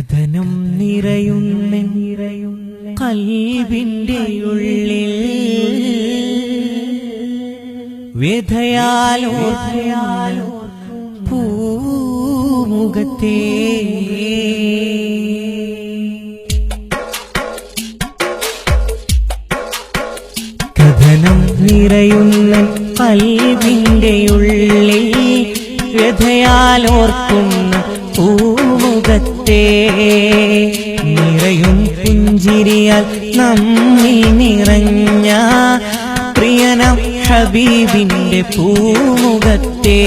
കഥനം നിറയുന്ന നിറയുന്ന കൽവിന്റെ ഉള്ളിൽ വ്യഥയാലോ പൂമുഖത്തേ കഥനം നിറയുന്ന കൽവിന്റെ ഉള്ളിൽ. വ്യഥയാലോർക്കുന്ന പൂമുഖത്തെ നിറയും പുഞ്ചിരിയാൽ നമ്മിൽ നിറഞ്ഞ പ്രിയനം ഹബീബിന്റെ പൂമുഖത്തെ.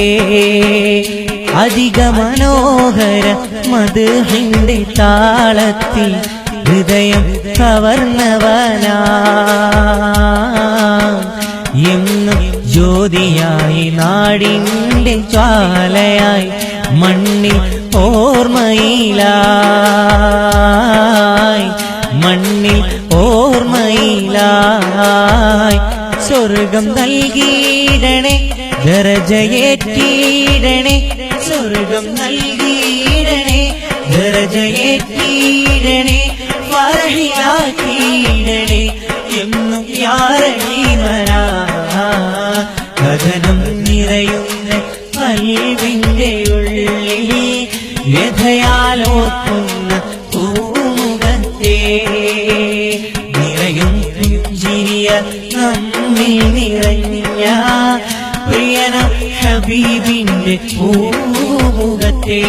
അധിക മനോഹര മധുഹിന്റെ താളത്തിൽ ഹൃദയം കവർന്നവനാ. എന്നും ജ്യോതിയായി നാടിന്റെ ജ്വാലയായി മണ്ണിൽ ഓർമ്മയിലായി. മണ്ണിൽ ഓർമ്മയിലായി. സ്വർഗം നൽകിയിടണേ ദരജയേറ്റീടണേ സ്വർഗം നൽകിയിടണേ ദരജയേറ്റീടണേ ഫറഹിയാക്കിയിടണേ എന്നും യാറീമരാ കഥനം നിറയുന്ന കൽവിന്റെ ഉള്ളിൽ വ്യഥയാലോർക്കുന്ന പൂമുഖത്തെ നിറയും പുഞ്ചിരിയ നമ്മിൽ നിറഞ്ഞ പ്രിയന ഹബീബിന്റെ പൂമുഖത്തെ.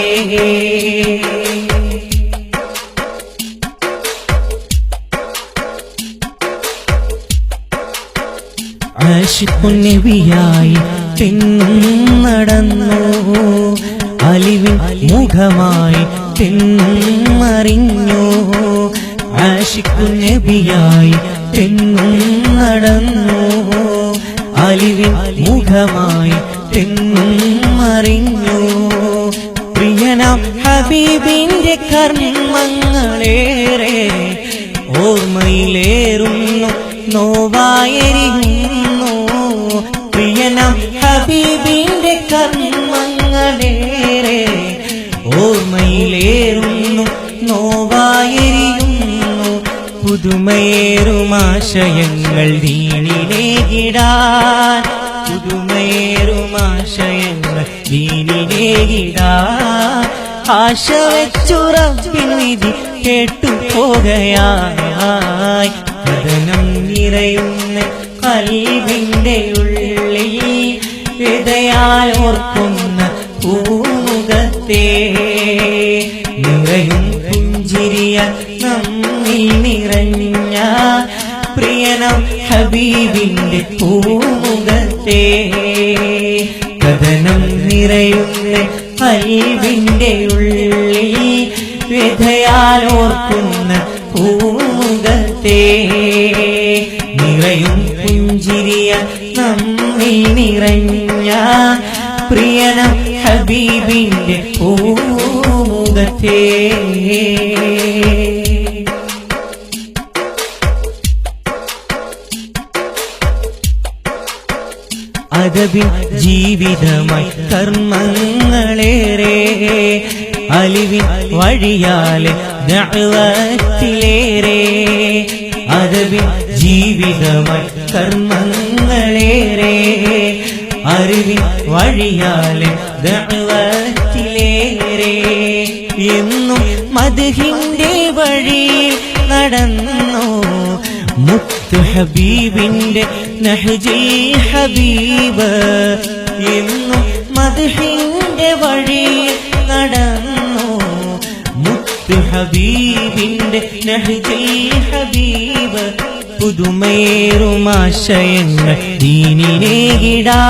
ആശിപ്പുന്നബിയായി പിന്നും നടന്നു. അലിവിൻ മുഖമായി തെന്നും ആഷിക്കു നബിയായി തെന്നും നടന്നു അലിവിൻ മുഖമായി തെന്നും മറിഞ്ഞു പ്രിയനാം ഹബീബിന്റെ കർമ്മങ്ങളേറെ ഓർമ്മയിലേറുന്നു നോവായിരിക്കുന്നു പ്രിയനാം ഹബീബിന്റെ കർമ്മങ്ങളേറെ ഓർമ്മയിലേറുന്നു നോവായിരിയുന്നു. പുതുമയേറുമാശയങ്ങൾ ദീനിലേകിടാൻ പുതുമയേറുമാശയങ്ങൾ ദീനിലേകിടാൻ ആശ വെച്ചുറപ്പിൻ വിധി കേട്ടു പോകയായി കഥനം നിറയുന്ന കൽവിന്റെ ഉള്ളിൽ ഓർക്കുന്ന പൂമുഖത്തെ നിറയും പുഞ്ചിരിയ നന്ദി നിറഞ്ഞ പ്രിയനം ഹബീബിന്റെ പൂമുഖത്തെ. കഥനം നിറയുന്ന കൽവിന്റെ ഉള്ളിൽ വ്യഥയാലോർക്കുന്ന പൂമുഖത്തെ. നിറയും പുഞ്ചിരിയ നമ്മിൽ നിറഞ്ഞ പ്രിയനം ഹബീബിന്റെ പൂമുഖത്തേ. അതബിൻ ജീവിതമായി കർമ്മങ്ങളേറെ അലിവിൻ വഴിയാലെ ദഅവത്തിലേറെ. അതബിൻ ജീവിതമായി കർമ്മങ്ങളേറെ അറിവിൻ വഴിയാലെ ദഅവത്തിലേറെ എന്നും മധുഹിന്റെ വഴി നടന്നു. മുത്ത് ഹബീബിന്റെ നഹ്ജി ഹബീബ് എന്നും മധുഹിന്റെ വഴി നടന്നു. മുത്ത് ഹബീബിന്റെ നഹ്ജി ഹബീബ് പുതുമേറുമാശയങ്ങൾ ദീനിനേകിടാൻ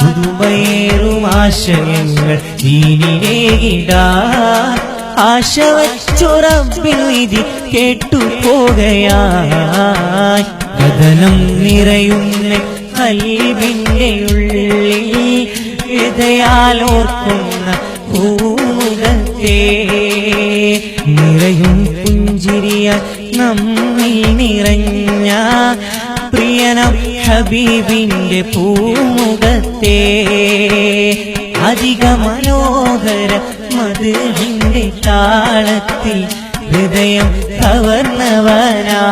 പുതുമേറുമാശയങ്ങൾ ദീനിനേകിടാൻ ആശ വച്ചുറപ്പിൽ വിധി കേട്ടു പോകയായി കഥനം നിറയുന്ന കൽവിന്റെ ഉള്ളിൽ ഹൃദയാലോർക്കുന്ന പൂമുഖത്തെ നിറയും പുഞ്ചിരിയ നമ്മിൽ നിറഞ്ഞ പ്രിയനം ഹബീബിന്റെ പൂമുഖത്തെ അധിക മനോഹര മധുവിന്റെ താളത്തിൽ ഹൃദയം കവർന്നവനാ.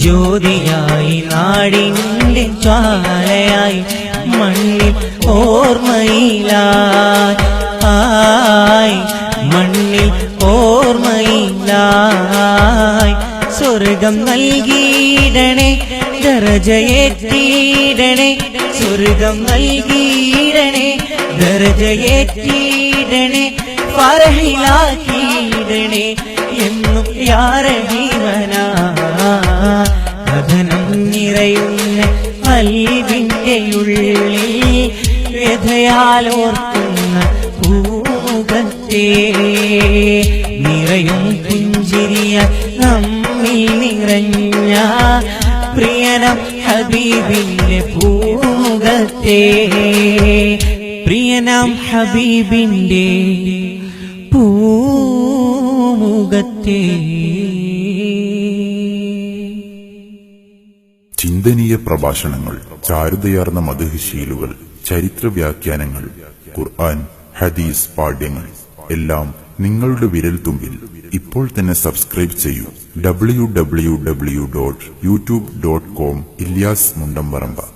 ജ്യോതിയായി നാടിന്റെ ചാലയായി മണ്ണിൽ ഓർമ്മയിലായി സ്വർഗം നൽകിയിടണേ ദർജയേറ്റിയിടണേ സ്വർഗം നൽകിയിടണേ ദർജയേറ്റിയിടണേ പറഹിലാക്കിയിടണേ എന്നും യാരഹീവനാ കഥനം നിറയുന്ന ഉള്ളിൽ വ്യഥയാലോർക്കുന്ന പൂമുഖത്തെ നിറയും പുഞ്ചിരിയ നമ്മിൽ നിറഞ്ഞ പ്രിയനം ഹബീബിന്റെ പൂകത്തെ പ്രിയനം ഹബീബിന്റെ പൂമുഖത്തെ. ചിന്തനീയ പ്രഭാഷണങ്ങൾ ചാരുതയാർന്ന മധുഹിശീലുകൾ ചരിത്ര വ്യാഖ്യാനങ്ങൾ ഖുർആൻ ഹദീസ് പാഠ്യങ്ങൾ എല്ലാം നിങ്ങളുടെ വിരൽ തുമ്പിൽ ഇപ്പോൾ തന്നെ സബ്സ്ക്രൈബ് ചെയ്യൂ. W W W dot YouTube dot com Ilyas Mundamparamba.